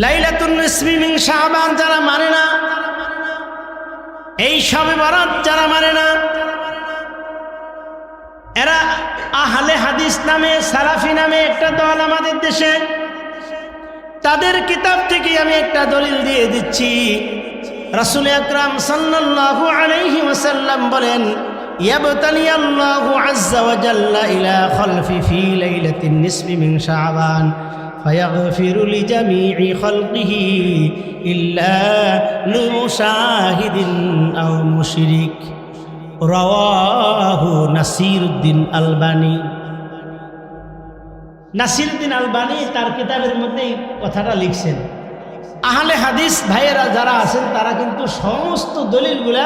লাইলাতুল নিসমিমিং শাহবান যারা মানে না, এই সবে বরাত যারা মানে না, এরা আহলে হাদিস নামে, সালাফি নামে একটা দল আমাদের দেশে, তাদের কিতাব থেকে আমি একটা দলিল দিয়ে দিচ্ছি। রাসূল আকরাম সাল্লাল্লাহু আলাইহি ওয়াসাল্লাম বলেন ইয়াবতালি আল্লাহু আজ্জা ওয়া জাল্লা ইলা খলফি ফি লাইলাতিন নিসফি মিন শাবান। فيغفر لجميع خلقه إلا لمشاهد أو مشرك رواه نصير الدين الباني নাসির উদ্দিন আলবানি তার কিতাবের মধ্যে এই কথাটা লিখছেন আহলে হাদিস ভাইয়েরা যারা আছেন তারা কিন্তু সমস্ত দলিলগুলা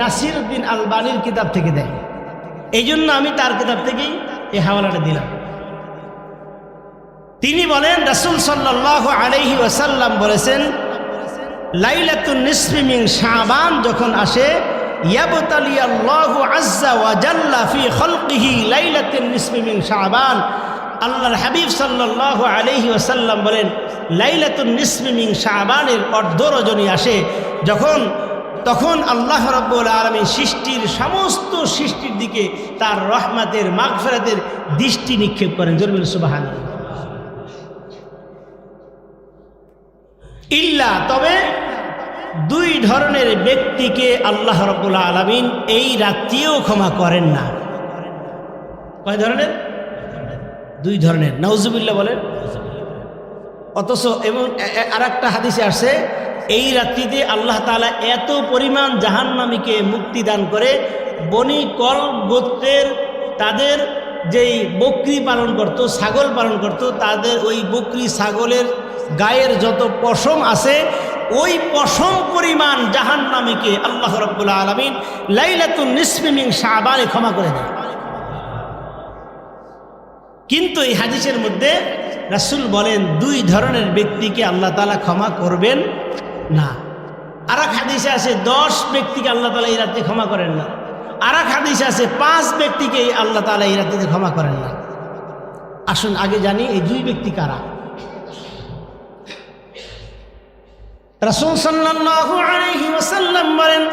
নাসির উদ্দিন আলবানির কিতাব থেকে দেয় এই জন্য আমি তার কিতাব থেকেই এই হাওয়ালাটা দিলাম তিনি বলেন, রাসুল সাল্লাহ আলহি ওয়াসাল্লাম বলেছেন, লাইলাতুন নিসফিমিং শাবান যখন আসে আল্লাহর হাবিব বলেন, লাইলাতুন রজনী আসে। যখন, তখন আল্লাহ রব্বুল আলমী সৃষ্টির সমস্ত সৃষ্টির দিকে তার রহমাতের, মাগফেরাতের দৃষ্টি নিক্ষেপ করেন। জরুল সুবাহান ইল্লা, তবে দুই ধরনের ব্যক্তিকে আল্লাহ রব্বুল আলমিন এই রাত্রিও ক্ষমা করেন না। কয় ধরনের? দুই ধরনের। নওজুবিল্লা বলেন। অথচ এবং আর একটা হাদিসে আসে, এই রাত্রিতে আল্লাহ তালা এত পরিমাণ জাহান্নামীকে মুক্তি দান করে, বনি কল গোত্রের তাদের যেই বকরি পালন করত, ছাগল পালন করত, তাদের ওই বকরি, ছাগলের গায়ের যত পশম আছে, ওই পশম পরিমাণ জাহান্নামীকে আল্লাহ রব্বুল্লা আলমিন লাইলাতুল নিসমিমিং শাহবানে ক্ষমা করে দেয় কিন্তু এই হাদিসের মধ্যে রাসুল বলেন, দুই ধরনের ব্যক্তিকে আল্লাহ তালা ক্ষমা করবেন না। আর এক হাদিসে আছে, দশ ব্যক্তিকে আল্লাহ তালা এই রাত্রে ক্ষমা করেন না। আর এক হাদিসে আছে, পাঁচ ব্যক্তিকে আল্লাহ তালা এই রাত্রিতে ক্ষমা করেন না। আসুন, আগে জানি এই দুই ব্যক্তি কারা। রাসুল ওয়াসাল্লাম বলেন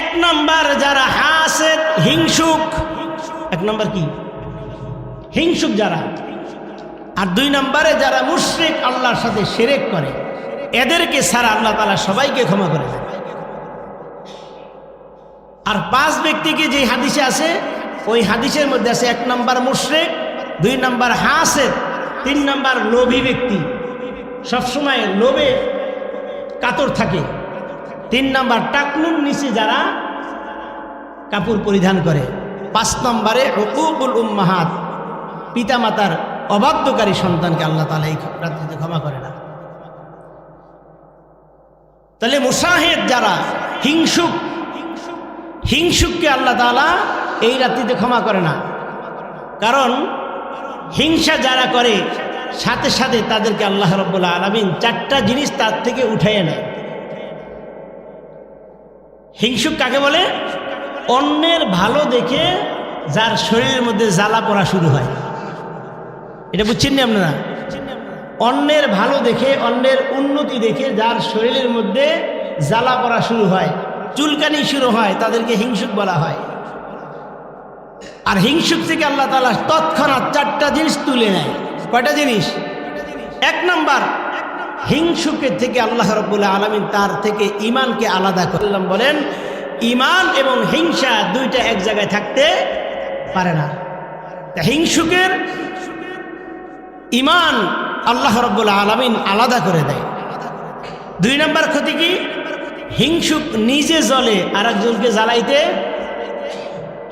এক নম্বর যারা হাসেদ, হিংসুক, এক নম্বর কি? হিংসুক যারা। আর দুই নম্বরে যারা মুশরিক, আল্লাহর সাথে সেরেক করে, এদেরকে সারা আল্লাহ তালা সবাইকে ক্ষমা করে আর পাঁচ ব্যক্তিকে যে হাদিসে আছে ওই হাদিসের মধ্যে আছে, এক নম্বর মুশরেক, দুই নম্বর হাসেদ, তিন নম্বর লোভী ব্যক্তি। সবসময় লোভে কাতর থাকে। তিন নম্বর টাকনুর নিচে যারা কাপড় পরিধান করে। পাঁচ নম্বরে হকুকুল উম্মাহাত, পিতামাতার অবাধ্যকারী সন্তানকে আল্লাহ তালা এই রাত্রিতে ক্ষমা করে না। তাহলে মুসাহেদ যারা, হিংসুক, হিংসুককে আল্লাহ তালা এই রাত্রিতে ক্ষমা করে না। কারণ হিংসা যারা করে, সাথে সাথে তাদেরকে আল্লাহ রব্বুল্লা আলমিন চারটা জিনিস তার থেকে উঠাইয়ে নেয়। হিংসুক কাকে বলে? অন্যের ভালো দেখে যার শরীরের মধ্যে জ্বালা পড়া শুরু হয়। এটা বুঝছেন নি আপনারা? অন্যের ভালো দেখে, অন্যের উন্নতি দেখে যার শরীরের মধ্যে জ্বালা পড়া শুরু হয়, চুলকানি শুরু হয়, তাদেরকে হিংসুক বলা হয়। আর হিংসুক থেকে আল্লাহ তালা তৎক্ষণাৎ চারটা জিনিস তুলে নেয়। কয়টা জিনিস? এক নাম্বার, হিংসুকের থেকে আল্লাহ রব্বুল্লাহ আলমিন তার থেকে ইমানকে আলাদা করলাম বলেন ইমান এবং হিংসা দুইটা এক জায়গায় থাকতে পারে না। হিংসুকের ইমান আল্লাহ রব্বুল্লাহ আলমিন আলাদা করে দেয়। দুই নম্বর ক্ষতি কি? হিংসুক নিজে জ্বলে আর একজনকে জ্বালাইতে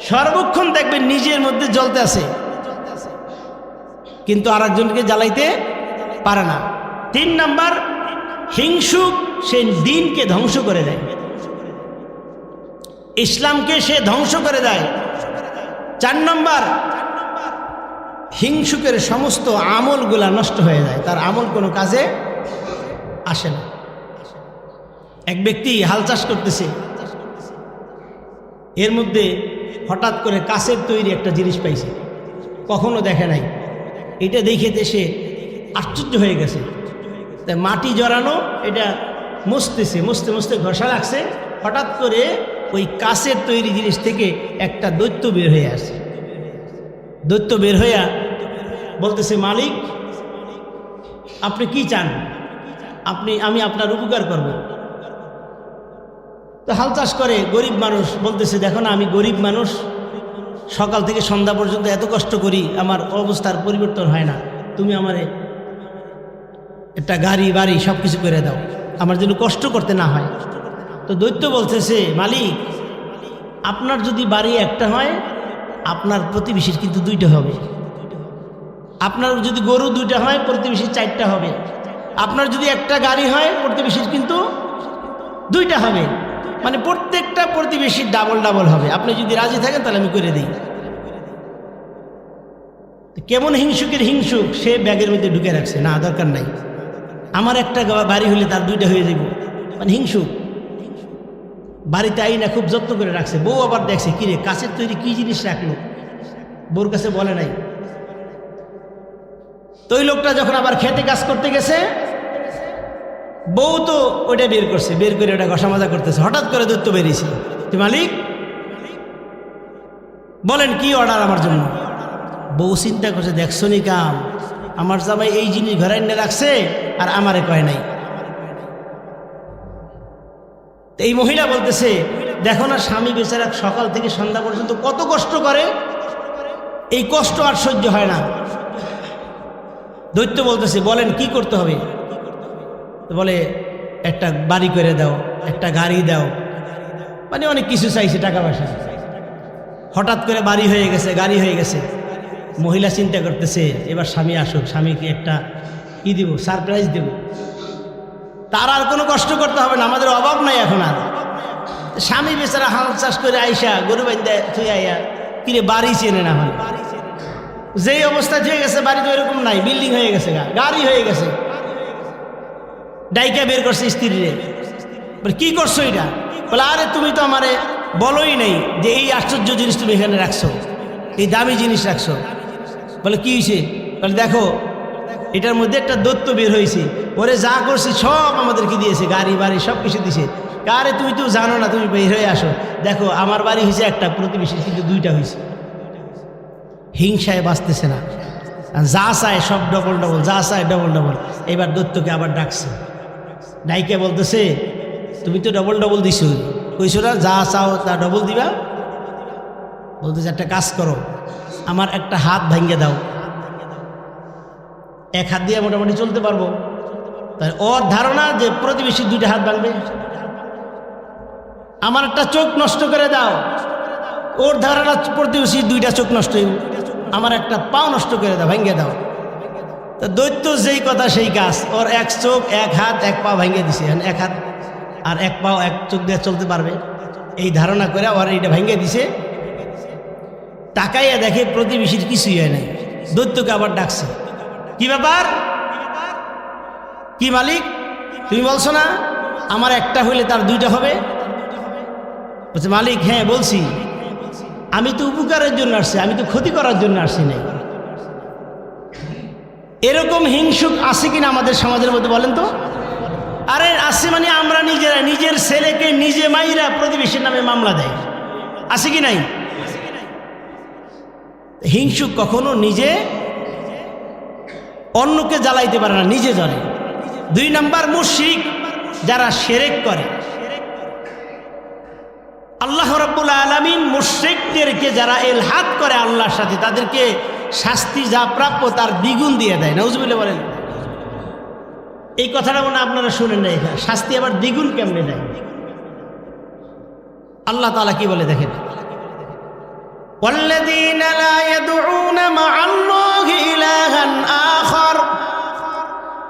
সর্বক্ষণ দেখবেন নিজের মধ্যে জ্বলতে আছে। কিন্তু আর একজনকে জ্বালাইতে পারে না। তিন নাম্বার হিংসুক সে দিনকে ধ্বংস করে দেয়। ইসলামকে সে ধ্বংস করে দেয়। চার নম্বর, হিংসুকের সমস্ত আমলগুলা নষ্ট হয়ে যায়। তার আমল কোনো কাজে আসে না। এক ব্যক্তি হাল চাষ করতেছে। এর মধ্যে হঠাৎ করে কাছের তৈরি একটা জিনিস পাইছে। কখনো দেখে নাই। এটা দেখে সে আশ্চর্য হয়ে গেছে। তাই মাটি জড়ানো, এটা মুছতেছে মুছতে মুছতে ঘষা লাগছে। হঠাৎ করে ওই কাছের তৈরি জিনিস থেকে একটা দৈত্য বের হয়ে আসে। দৈত্য বের হইয়া বলতেছে, মালিক, আপনি কি চান? আপনি, আমি আপনার উপকার করব। তো হাল চাষ করে গরিব মানুষ বলতেছে, দেখো না, আমি গরিব মানুষ। সকাল থেকে সন্ধ্যা পর্যন্ত এত কষ্ট করি, আমার অবস্থার পরিবর্তন হয় না। তুমি আমারে একটা গাড়ি, বাড়ি সব কিছু করে দাও। আমার জন্য কষ্ট করতে না হয়। তো দৈত্য বলতেছে, মালিক, আপনার যদি বাড়ি একটা হয়, আপনার প্রতিবেশীর কিন্তু দুইটা হবে। আপনার যদি গরু দুইটা হয়, প্রতিবেশীর চারটা হবে। আপনার যদি একটা গাড়ি হয়, প্রতিবেশীর কিন্তু দুইটা হবে। মানে প্রত্যেকটা প্রতিবেশীর ডাবল ডাবল হবে। আপনি যদি রাজি থাকেন, তাহলে আমি করে দিই। কেমন হিংসুকের হিংসুক, সে ব্যাগের মধ্যে ঢুকে রাখছে। না, দরকার নাই। আমার একটা বাড়ি হলে তার দুইটা হয়ে যাব মানে হিংসুক। বাড়িতে আই না খুব যত্ন করে রাখছে। বউ আবার দেখছে কিরে কাছের তৈরি কি জিনিস রাখল? বউর কাছে বলে নাই। তো ওই লোকটা যখন আবার খেতে কাজ করতে গেছে বউ তো ওইটা বের করছে, বের করে ওটা মাজা করতেছে। হঠাৎ করে দৈত্য বেরিয়েছে। তুই মালিক, বলেন কি অর্ডার আমার জন্য? বউ চিন্তা করছে, দেখছ নি কাম? আমার জামাই এই জিনিস ঘরে এনে রাখছে আর আমারে কয় নাই। এই মহিলা বলতেছে, দেখো না স্বামী বেচারা সকাল থেকে সন্ধ্যা পর্যন্ত কত কষ্ট করে। এই কষ্ট আর সহ্য হয় না। দৈত্য বলতেছে, বলেন কি করতে হবে? বলে, একটা বাড়ি করে দাও, একটা গাড়ি দাও। মানে অনেক কিছু চাইছে টাকা পয়সা হঠাৎ করে বাড়ি হয়ে গেছে, গাড়ি হয়ে গেছে। মহিলা চিন্তা করতেছে, এবার স্বামী আসুক, স্বামীকে একটা কি দিব, সারপ্রাইজ দেব। তার আর কোনো কষ্ট করতে হবে না, আমাদের অভাব নাই এখন আর। স্বামী বেচারা হাল চাষ করে আইসা, গরু বান্ধা থুই আইয়া, কিরে বাড়ি চেনে না হয় যেই অবস্থা হয়ে গেছে বাড়ি তো এরকম নাই, বিল্ডিং হয়ে গেছে গাড়ি হয়ে গেছে। ডাইকা বের করছে স্ত্রীরে। কি করছ এটা? বলে, আরে তুমি তো আমারে বলোই নেই যে এই আশ্চর্য জিনিস তুমি এখানে রাখছো। এই দামি জিনিস রাখছো। বলে, কি হয়েছে বলে, দেখো, এটার মধ্যে একটা দত্ত বের হয়েছে ওরে যা করছি সব আমাদেরকে দিয়েছে, গাড়ি, বাড়ি, সব কিছু দিয়েছে আরে তুমি তো জানো না, তুমি বের হয়ে আসো। দেখো, আমার বাড়ি হয়েছে একটা, প্রতিবেশী, কিন্তু দুইটা হয়েছে হিংসায় বাঁচতেছে না। যা চায় সব ডবল ডবল যা চায় ডবল ডবল এবার দত্তকে আবার ডাকছে। ডাইকে বলতেছে, তুমি তো ডবল ডবল দিছো। কইছো, না, যা চাও তা ডবল দিবা। বলতেছে, একটা কাজ করো, আমার একটা হাত ভাঙ্গে দাও। এক হাত দিয়ে মোটামুটি চলতে পারব। তাই ওর ধারণা যে প্রতিবেশী দুইটা হাত ভাঙবে। আমার একটা চোখ নষ্ট করে দাও। ওর ধারণা প্রতিবেশী দুইটা চোখ নষ্ট আমার একটা পাও নষ্ট করে দাও ভেঙে দাও। তা দৈত্য যেই কথা সেই কাজ। ওর এক চোখ, এক হাত, এক পা ভেঙে দিছে। এক হাত আর এক পাও এক চোখ দিয়ে চলতে পারবে। এই ধারণা করে ওর এইটা ভেঙে দিছে। টাকাইয়া দেখে প্রতিবেশীর কিছুই হয় নাই। দৈত্যকে আবার ডাকছে, কি ব্যাপার? কি মালিক? তুমি বলছো না, আমার একটা হইলে তার দুইটা হবে? বলছে, মালিক হ্যাঁ বলছি। আমি তো উপকারের জন্য আসছি, আমি তো ক্ষতি করার জন্য আসছি নাই। এরকম হিংসুক আছে কিনা আমাদের সমাজের মধ্যে বলেন তো? আরে আছে মানে আমরা নিজেরা, নিজের ছেলেকে, নিজে মাইরা প্রতিবেশীর নামে মামলা দেয়। আছে কি নাই? হিংসুক কখনো নিজে অন্যকে জ্বালাইতে পারে না, নিজে জ্বলে। দুই নাম্বার মুশরিক যারা সেরেক করে। আল্লাহ রব্বুল আলমিন মুশ্রিকদেরকে যারা এলহাত করে আল্লাহর সাথে, তাদেরকে শাস্তি যা প্রাপ্য তার দ্বিগুণ দিয়ে দেয় নজবুল্লাহ বলেন এই কথাটা মনে হয় আপনারা শুনেন না এখানে শাস্তি আবার দ্বিগুণ কেমনে দেয় আল্লাহ তালা কি বলে দেখেন والذين لا يدعون مع الله إلها آخر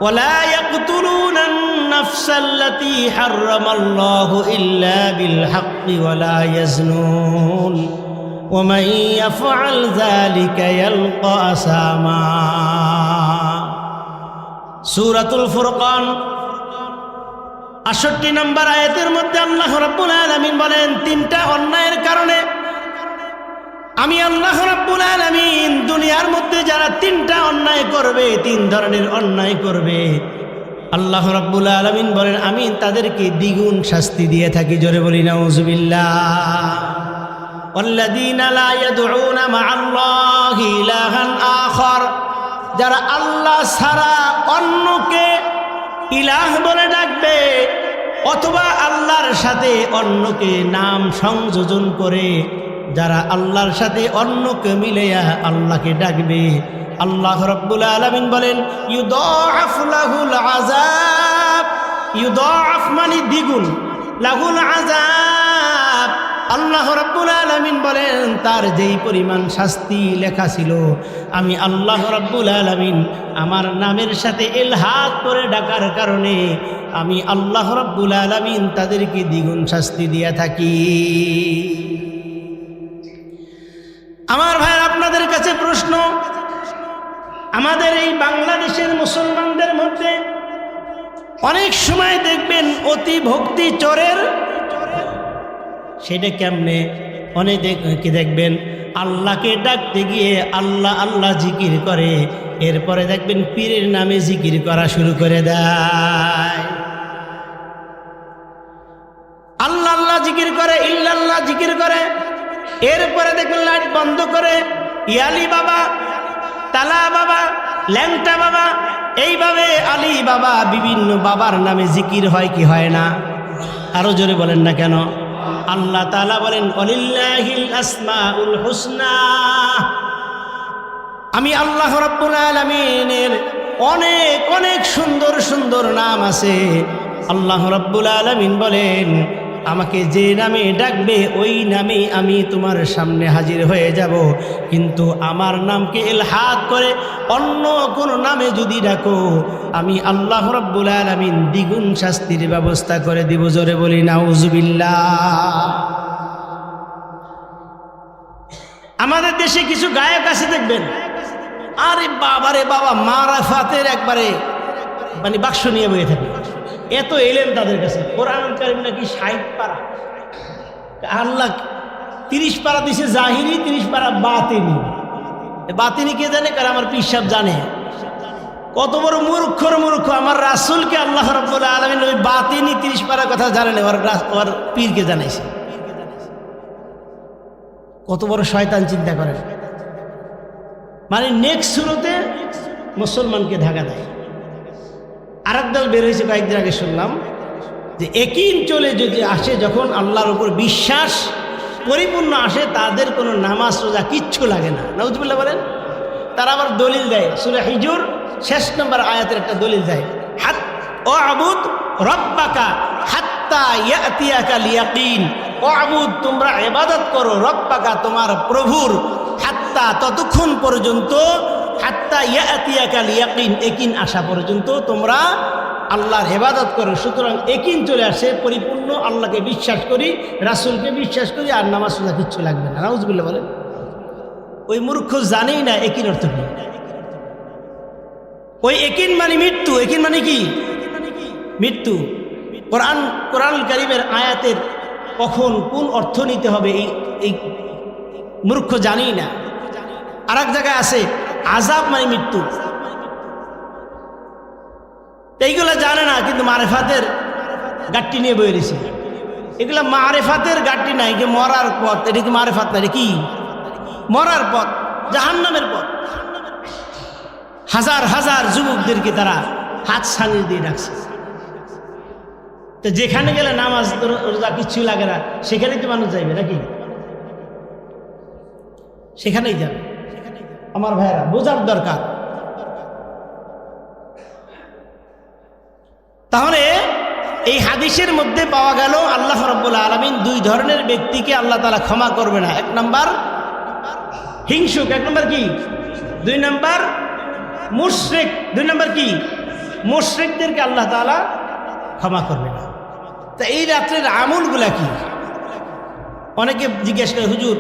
ولا يقتلون النفس التي حرم الله إلا بالحق ولا يزنون ومن يفعل ذلك يلقى أساما سورة الفرقان আষট্টি নম্বর আয়াতের মধ্যে আল্লাহ রব্বুল আলমিন বলেন তিনটা অন্যায়ের কারণে আমি আল্লাহ রাব্বুল আলামিন দুনিয়ার মধ্যে যারা তিনটা অন্যায় করবে তিন ধরনের অন্যায় করবে আল্লাহ রাব্বুল আলামিন বলেন আমি তাদেরকে দ্বিগুণ শাস্তি দিয়ে থাকি জোরে বলি নাউজুবিল্লাহ والذين لا يدعون مع الله إلها آخر যারা আল্লাহ ছাড়া অন্যকে ইলাহ বলে ডাকবে অথবা আল্লাহর সাথে অন্যকে নাম সংযোজন করে যারা আল্লাহর সাথে অন্যকে মিলেয়া আল্লাহকে ডাকবে আল্লাহ রব্বুল আলমিন বলেন ইউদাফ লাহুল আজাব ইউদাফ মানে দ্বিগুণ লাহুল আজাব আল্লাহ রব্বুল আলমিন বলেন, তার যেই পরিমাণ শাস্তি লেখা ছিল, আমি আল্লাহ রব্বুল আলমিন আমার নামের সাথে এলহাত করে ডাকার কারণে আমি আল্লাহ রব্বুল আলমিন তাদেরকে দ্বিগুণ শাস্তি দিয়ে থাকি। আমার ভাই আপনাদের কাছে প্রশ্ন, আমাদের এই বাংলাদেশের মুসলমানদের মধ্যে অনেক সময় দেখবেন অতি ভক্তি চোরের সেটা কেমনে? অনেক কি দেখবেন? আল্লাহকে ডাকতে গিয়ে আল্লাহ আল্লাহ জিকির করে। এরপরে দেখবেন পীরের নামে জিকির করা শুরু করে দেয়। আল্লাহ আল্লাহ জিকির করে, ইল্লাল্লাহ জিকির করে। এরপরে দেখবেন লাইট বন্ধ করে। ইয়ালি বাবা, তালা বাবা, ল্যাংটা বাবা, এইভাবে আলী বাবা বিভিন্ন বাবার নামে জিকির হয় কি হয় না? আরও জোরে বলেন না কেন? আল্লাহ তালা বলেন আমি আল্লাহ রব্বুল আলমিনের অনেক অনেক সুন্দর সুন্দর নাম আছে। আল্লাহ রব্বুল আলমিন বলেন আমাকে যে নামে ডাকবে, ওই নামে আমি তোমার সামনে হাজির হয়ে যাব। কিন্তু আমার নামকে এলহাত করে অন্য কোন নামে যদি ডাকো, আমি আল্লাহ রব্বুল আলমিন দ্বিগুণ শাস্তির ব্যবস্থা করে দিব, জোরে বলি, নাউজুবিল্লাহ। আমাদের দেশে কিছু গায়ক আছে, দেখবেন? আরে বাবারে বাবা, মারাফাতের একবারে মানে বাক্স নিয়ে বয়ে থাকে। এত এলেন তাদের কাছে। কোরআন কারিম নাকি ষাট পারা। আল্লাহ তিরিশ পারা দিছে জাহিরি, তিরিশ পারা বাতিনি। বাতিনি কে জানে? কারণ আমার পিসাব জানে। কত বড় মূর্খর মূর্খ। আমার রাসুলকে আল্লাহ রব্বুল আলমিন ওই বাতিনি, তিরিশ পারা কথা জানেন ওর ওর পীরকে জানাইছে। কত বড় শয়তান চিন্তা করেন মানে নেক্সট শুরুতে মুসলমানকে ঢাকা দেয়। আর দল বের হয়েছে কয়েকদিন আগে শুনলাম যে একিন চলে যদি আসে, যখন আল্লাহর উপর বিশ্বাস পরিপূর্ণ আসে, তাদের কোনো নামাজ, রোজা কিচ্ছু লাগে না। নজবুল্লাহ বলেন। তারা আবার দলিল দেয়। সুরে হিজুর শেষ নম্বর আয়াতের একটা দলিল দেয়। হাত, ও আবুদ, রব্বাকা হাত্তা ইয়াতিয়াকা লিয়াকিন। ও আবুদ, তোমরা ইবাদত করো, রব্বাকা তোমার প্রভুর হাত্তা ততক্ষণ পর্যন্ত হাত্তা ইয়াতিয়াকা লিয়াকিন, একিন আসা পর্যন্ত তোমরা আল্লাহর হেবাদত করো। সুতরাং একিন চলে আসে, পরিপূর্ণ আল্লাহকে বিশ্বাস করি, রাসূলকে বিশ্বাস করি, আর নামাজ সোজা কিচ্ছু লাগবে না। নাউজুবিল্লাহ বলেন। ওই মূর্খ জানেই না একিন অর্থ কি। ওই একিন মানে মৃত্যু। একিন মানে কি? মৃত্যু। কোরআন কোরআন কারিমের আয়াতের কখন কোন অর্থ নিতে হবে, এই এই মূর্খ জানেই না। আর এক জায়গায় আছে আজাব মানে মৃত্যু। এইগুলো জানে না, কিন্তু মারেফাতের গাট্টি নিয়ে বয়ে দিছে এগুলো মারেফাতের গাট্টি নাই, যে মরার পথ। এটা কি মারেফাত না কি? মরার পথ, জাহান্নামের পথ। হাজার হাজার যুবকদেরকে তারা হাত সানি দিয়ে রাখছে তো যেখানে গেলে নামাজ, রোজা কিচ্ছু লাগে না, সেখানেই তো মানুষ যাইবে নাকি? সেখানেই যাবে। আমার ভাইয়েরা, বোঝার দরকার। তাহলে এই হাদিসের মধ্যে পাওয়া গেল, আল্লাহ রব্বুল আলমিন দুই ধরনের ব্যক্তিকে আল্লাহ তালা ক্ষমা করবে না। এক নম্বর, হিংসুক। এক নম্বর কি? দুই নম্বর, মুশরিক। দুই নম্বর কি? মুশরিকদেরকে আল্লাহ তালা ক্ষমা করবে না। তা এই রাত্রের আমলগুলা কি? অনেকে জিজ্ঞেস করে, হুজুর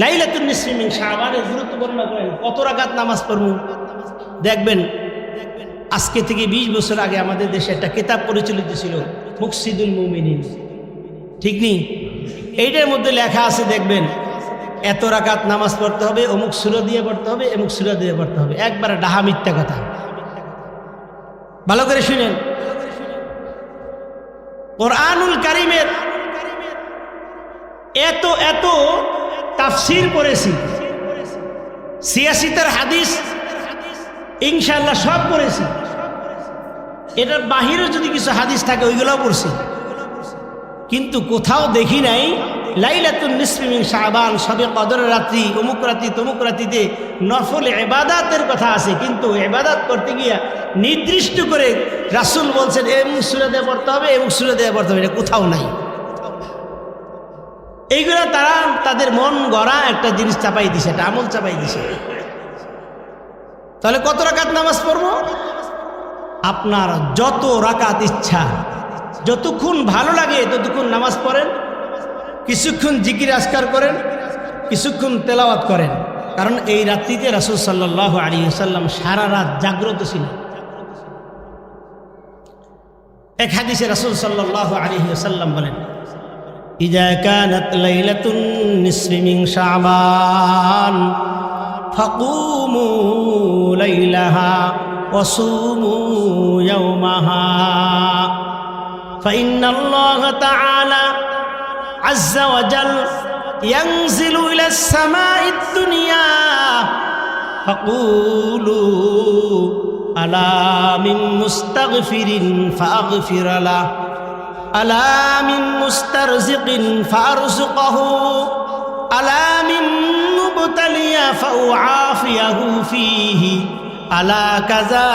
লাইলাতুল নিসমিন শাহবানের গুরুত্ব বর্ণনা করেন। কত রাকাত নামাজ পড়ব? দেখবেন, আজকে থেকে ২০ বছর আগে আমাদের দেশে একটা কিতাব পরিচালিত ছিল, মুকসিদুল মুমিনিন। ঠিক নেই? এইটার মধ্যে লেখা আছে, দেখবেন, এত রাকাত নামাজ পড়তে হবে, অমুক সুরো দিয়ে পড়তে হবে অমুক সুরো দিয়ে পড়তে হবে। একবারে ডাহা মিথ্যা কথা। ভালো করে শুনেন। কোরআনুল কারিমের এত এত তাফসির পড়েছি। সিয়াসিতার হাদিস ইনশাল্লাহ সব পড়েছি। এটার বাহিরেও যদি কিছু হাদিস থাকে, ওইগুলোও পড়ছি। কিন্তু কোথাও দেখি নাই, লাইলাতুন নিসমিমিন শাহবান সবে কদরের রাত্রি, অমুক রাত্রি, তমুক রাত্রিতে নফল এবাদাতের কথা আছে। কিন্তু এবাদাত করতে গিয়া নির্দিষ্ট করে রাসুল বলছেন এমুক সুরে দেওয়া পড়তে হবে এমুক সুরে দেওয়া পড়তে হবে। এটা কোথাও নাই। এইগুলা তারা তাদের মন গড়া একটা জিনিস চাপাই দিছে, একটা আমল চাপাই দিছে। তাহলে কত রাকাত নামাজ পড়ব? আপনার যত রাকাত ইচ্ছা, যতক্ষণ ভালো লাগে ততক্ষণ নামাজ পড়েন, কিছুক্ষণ জিকির আসকার করেন, কিছুক্ষণ তেলাওয়াত করেন। কারণ এই রাত্রিতে রাসুল সাল্লাহ আলী সাল্লাম সারা রাত জাগ্রত ছিল এক হাদিসে রাসুল সাল্লাহ আলী সাল্লাম বলেন إذا كانت ليلة النصف من شعبان فقوموا ليلها وصوموا يومها. فإن الله تعالى عز وجل ينزل إلى السماء الدنيا فقولوا ألا من مستغفر فأغفر له. ألا من مسترزق فأرزقه ألا من مبتلي فأعافيه فيه ألا كذا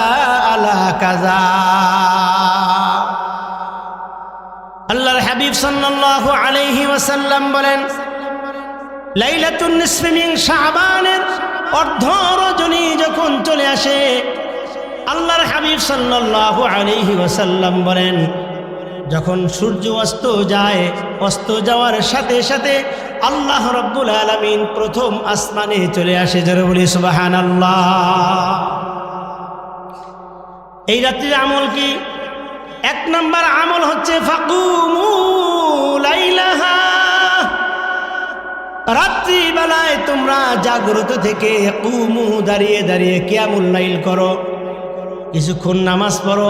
ألا كذا আল্লাহর হাবিব সাল্লাল্লাহু আলাইহি ওয়াসাল্লাম বলেন লাইলাতুন নিসফি মিন শাবানের অর্ধ রজনী যখন চলে আসে আল্লাহর হাবিব সাল্লাল্লাহু আলাইহি ওয়াসাল্লাম বলেন যখন সূর্য অস্ত যায়, অস্ত যাওয়ার সাথে সাথে আল্লাহ রব্বুল আলমিন প্রথম আসমানে চলে আসে যারা বলি সুবাহান আল্লাহ এই রাত্রির আমল কি? এক নম্বর আমল হচ্ছে রাত্রিবেলায় তোমরা জাগ্রত থেকে কুমু দাঁড়িয়ে দাঁড়িয়ে কিয়ামুল লাইল করো। কিছুক্ষণ নামাজ পড়ো,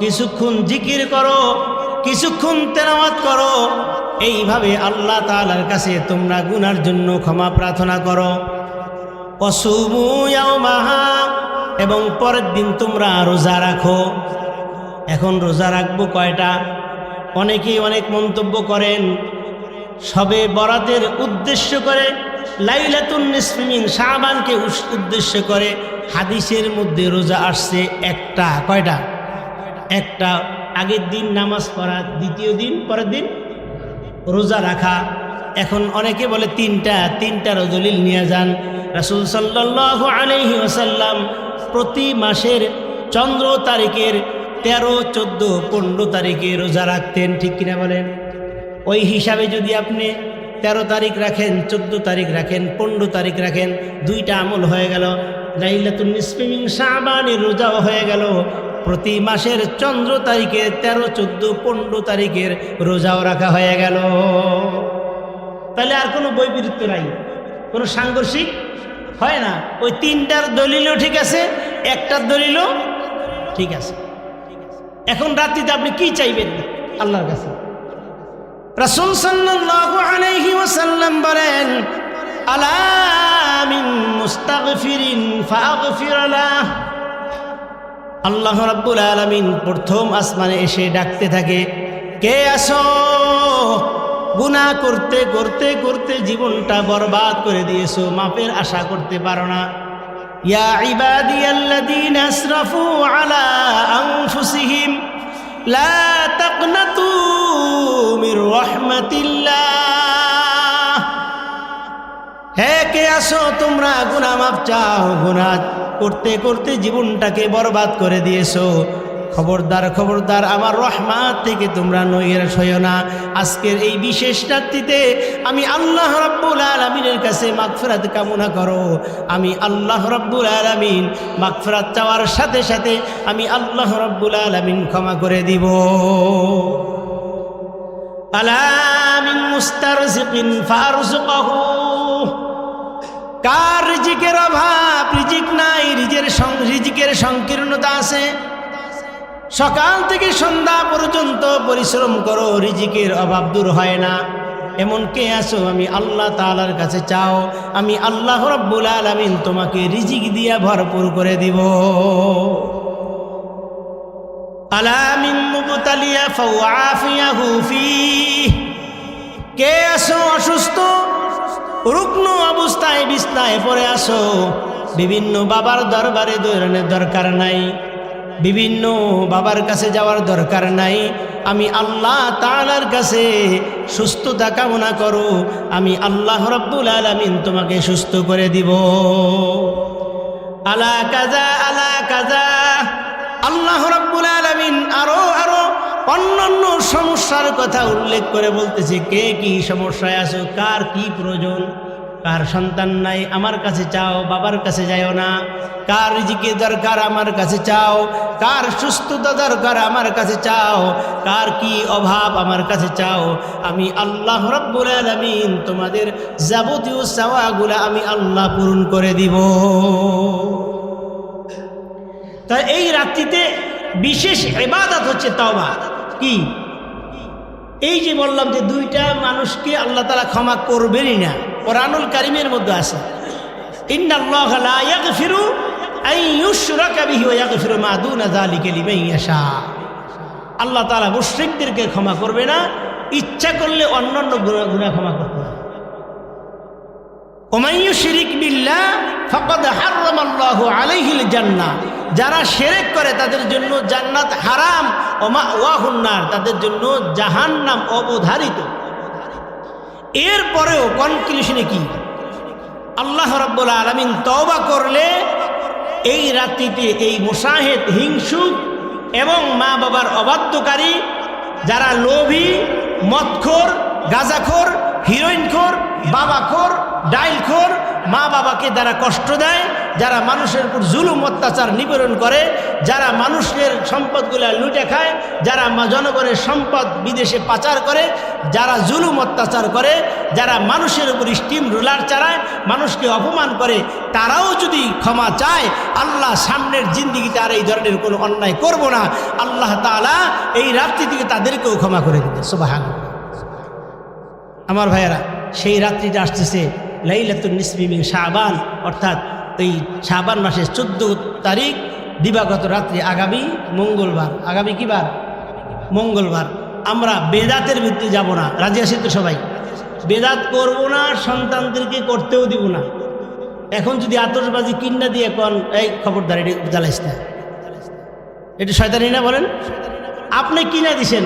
কিছুক্ষণ জিকির করো কিছুক্ষণ তেরাওয়াত করো। এইভাবে আল্লাহ তালার কাছে তোমরা গুনার জন্য ক্ষমা প্রার্থনা করো। মাহা এবং পরের দিন তোমরা রোজা রাখো। এখন রোজা রাখব কয়টা? অনেকেই অনেক মন্তব্য করেন, সবে বরাতের উদ্দেশ্য করে লাইলাতুন নিসমিন শাহবানকে উদ্দেশ্য করে হাদিসের মধ্যে রোজা আসছে একটা, কয়টা? একটা আগের দিন নামাজ পড়া, দ্বিতীয় দিন, পরের দিন রোজা রাখা। এখন অনেকে বলে তিনটা তিনটা রজলিল নিয়ে যান। রাসুল সাল্লাহ আলহি ওসাল্লাম প্রতি মাসের চন্দ্র তারিখের তেরো, চোদ্দ, পনেরো তারিখে রোজা রাখতেন, ঠিক কিনা বলেন? ওই হিসাবে যদি আপনি তেরো তারিখ রাখেন, চোদ্দ তারিখ রাখেন, পনেরো তারিখ রাখেন, দুইটা আমল হয়ে গেল। লাইলাতুল নিসফিমিন শাবানের রোজাও হয়ে গেল। প্রতি মাসের চন্দ্র তারিখে তেরো, চোদ্দ, পনেরো তারিখের রোজাও রাখা হয়ে গেল। তাহলে আর কোনো বৈপরীত্য নাই, কোনো সাংঘর্ষিক হয় না। ওই তিনটার দলিলও ঠিক আছে, একটার দলিলও ঠিক আছে। এখন রাত্রিতে আপনি কি চাইবেন আল্লাহর কাছে? রাসূল আলাইহি বলেন, আলা মিন মুস্তাগফিরিন ফাগফির লাহ। আল্লাহ রাব্বুল আলামিন প্রথম আসমানে এসে ডাকতে থাকে, কে আসো গুনাহ করতে করতে করতে জীবনটা বরবাদ করে দিয়েছ, মাপের আশা করতে পারো না। আসরাফু আলা লা তাকনাতু মির হে, কে আসো তোমরা গুনা মাপ চাও, গুনাহ করতে করতে জীবনটাকে বরবাদ করে দিয়েছ। খবরদার খবরদার, আমার রহমাত থেকে তোমরা নইয়ের সয় না। আজকের এই বিশেষ রাত্রিতে আমি আল্লাহ রব্বুল আলমিনের কাছে মাগফরাত কামনা করো। আমি আল্লাহ রব্বুল আলমিন মাগফরাত চাওয়ার সাথে সাথে আমি আল্লাহ রব্বুল আলমিন ক্ষমা করে দিব। আলামিন মুস্তারজিকিন ফারজুকাহু কার রিজিকের অভাব? রিজিক নাই, রিজের রিজিকের সংকীর্ণতা আছে। সকাল থেকে সন্ধ্যা পর্যন্ত পরিশ্রম করো, রিজিকের অভাব দূর হয় না। এমন কে আছো? আমি আল্লাহ তালার কাছে চাও। আমি আল্লাহ রব্বুল আলমিন তোমাকে রিজিক দিয়া ভরপুর করে দিব। কে আসো অসুস্থ? রুগ্ন অবস্থায় বিছনায় পড়ে আসো বিভিন্ন বাবার দরবারে দৌড়ানোর দরকার নাই। বিভিন্ন বাবার কাছে যাওয়ার দরকার নাই। আমি আল্লাহ তাআলার কাছে সুস্থতা কামনা করো। আমি আল্লাহ রব্বুল আলামিন তোমাকে সুস্থ করে দিব। আলা কাজা আলা কাজা আল্লাহ রাব্বুল আলামিন আরও অন্যান্য সমস্যার কথা উল্লেখ করে বলতেছে, কে কি সমস্যায় আছো? কার কি প্রয়োজন? কার সন্তান নাই? আমার কাছে চাও, বাবার কাছে যাও না। কার রিজিকে দরকার? আমার কাছে চাও। কার সুস্থতা দরকার? আমার কাছে চাও। কার কি অভাব? আমার কাছে চাও। আমি আল্লাহ রব্বুল আলামিন তোমাদের যাবতীয় চাওয়াগুলা আমি আল্লাহ পূরণ করে দিব। তাই এই রাত্রিতে বিশেষ এবাদত হচ্ছে তওবা। কি? এই যে বললাম যে দুইটা মানুষকে আল্লাহ তালা ক্ষমা করবেনই না, কোরআনুল কারিমের মধ্যে আছে। ইয়াশা। আল্লাহ তাআলা মুশরিকদেরকে ক্ষমা করবে না, ইচ্ছা করলে অন্যান্য গুনাহ ক্ষমা করতে পারে। ওমাইয়ু শিরিক বিল্লাহ ফকদ হারামাল্লাহু আলাইহিল জান্নাহ। যারা শিরক করে, তাদের জন্য জান্নাত হারাম ওমা ওয়াহুন্নার তাদের জন্য জাহান্নাম অবধারিত। এরপরেও কনক্লুশনে কি? আল্লাহ রাব্বুল আলামিন তওবা করলে এই রাত্রিতে এই মুসাহেদ হিংসুক এবং মা বাবার অবাধ্যকারী, যারা লোভী, মদখোর, গাঁজাখোর, হিরোইনখোর, বাবাখোর ডাইলখোর মা বাবাকে যারা কষ্ট দেয়, যারা মানুষের উপর জুলুম, অত্যাচার নিবারণ করে, যারা মানুষের সম্পদগুলা লুটে খায়, যারা জনগণের সম্পদ বিদেশে পাচার করে, যারা জুলুম, অত্যাচার করে, যারা মানুষের উপর স্টিম রুলার চালায়, মানুষকে অপমান করে, তারাও যদি ক্ষমা চায়, আল্লাহ সামনের জিন্দিগিতে আর এই ধরনের কোনো অন্যায় করব না। আল্লাহ তাআলা এই রাত্রি থেকে তাদেরকেও ক্ষমা করে দিতে সুবাহান আমার ভাইয়েরা, সেই রাত্রিটা আসতেছে লাইলাতুল নিসমিমিন শাহবান অর্থাৎ এই শাহবান মাসের চোদ্দ তারিখ দিবাগত রাত্রি আগামী মঙ্গলবার। আগামী কি বার? মঙ্গলবার। আমরা বেদাতের ভিত্তি যাব না। রাজি আছি তো সবাই? বেদাত করব না, সন্তানদেরকে করতেও দিব না। এখন যদি আতসবাজি কিন্না দিয়ে এখন এই খবরদার, এটি জ্বালাইস না। এটা শয়তানি না বলেন? আপনি কিনা দিছেন?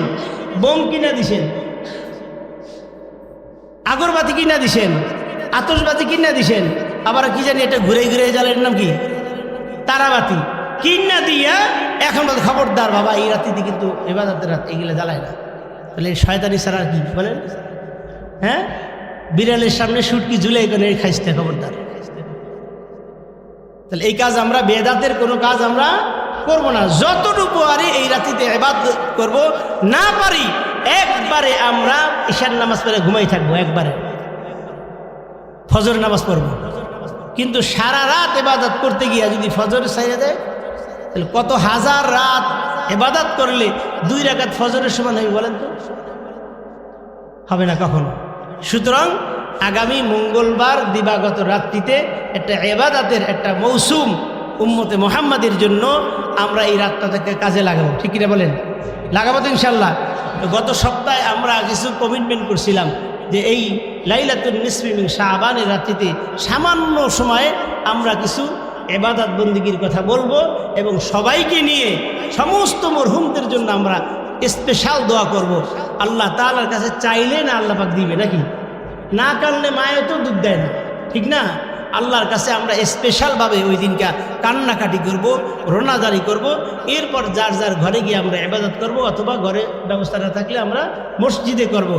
বোম কিনা দিছেন? আগরবাতি কিনা দিছেন? আতসবাতি কিনা দিছেন? আবার কি জানি এটা ঘুরে ঘুরে জ্বালের নাম কি? তারাবাতি। কিনা দিয়া এখন বলতে খবরদার বাবা, এই রাত্রিতে কিন্তু এবাদতের রাত, এগুলো জ্বালায় না। তাহলে শয়তানি ছাড়া কি? বলেন। হ্যাঁ? বিড়ালের সামনে সুটকি ঝুলে এখানে খাইতে খবরদার। তাহলে এই কাজ আমরা, বেদাতের কোনো কাজ আমরা করব না। যতটুকু পারি এই রাত্রিতে এবাদ করব। না পারি, একবারে আমরা ঈশান নামাজ পড়ে ঘুমাই থাকব, একবারে। ফজর নামাজ পড়ব। কিন্তু সারা রাত এবাদত করতে গিয়া যদি ফজর সাইরে দেয়, তাহলে কত হাজার রাত এবাদত করলে দুই রাকাত ফজরের সমান হবে বলেন তো? হবে না কখনো। সুতরাং আগামী মঙ্গলবার দিবাগত রাত্রিতে একটা এবাদাতের একটা মৌসুম উম্মতে মোহাম্মদের জন্য আমরা এই রাতটাকে কাজে লাগাবো। ঠিক কিনা বলেন? লাগাবো তো ইনশাল্লাহ গত সপ্তাহে আমরা কিছু কমিটমেন্ট করছিলাম। যে এই লাইলাতুল নিসমিমিং শাহবানের রাত্রিতে সামান্য সময়ে আমরা কিছু এবাদাত বন্দিগির কথা বলব এবং সবাইকে নিয়ে সমস্ত মরহুমদের জন্য আমরা স্পেশাল দোয়া করব। আল্লাহ তালার কাছে চাইলে না আল্লাহ পাক দিবে নাকি? না কানলে মায়ও তো দুধ দেয় না। ঠিক না? আল্লাহর কাছে আমরা স্পেশালভাবে ওই দিনটা কান্নাকাটি করব রোনাদারি করব, এরপর যার যার ঘরে গিয়ে আমরা এবাদত করব অথবা ঘরে ব্যবস্থা না থাকলে আমরা মসজিদে করব।